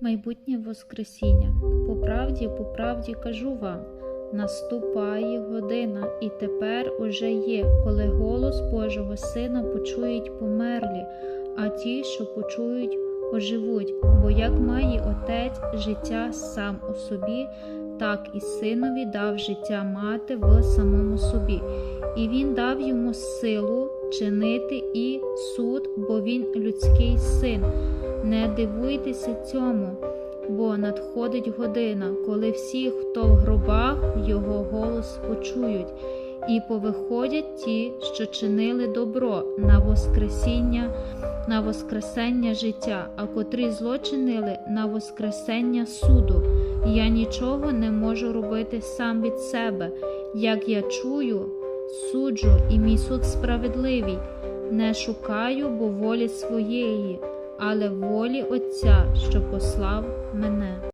Майбутнє Воскресіння. По правді, по правді кажу вам, наступає година, і тепер уже є, коли голос Божого Сина почують померлі, а ті, що почують, оживуть. Бо як має Отець життя сам у собі, так і синові дав життя мати в самому собі, і він дав йому силу чинити і суд, бо він людський син. Не дивуйтеся цьому, бо надходить година, коли всі, хто в гробах, його голос почують, і повиходять ті, що чинили добро на воскресіння, на воскресення життя, а котрі зло чинили на воскресення суду. Я нічого не можу робити сам від себе. Як я чую, суджу, і мій суд справедливий. Не шукаю, бо волі своєї, але волі Отця, що послав мене.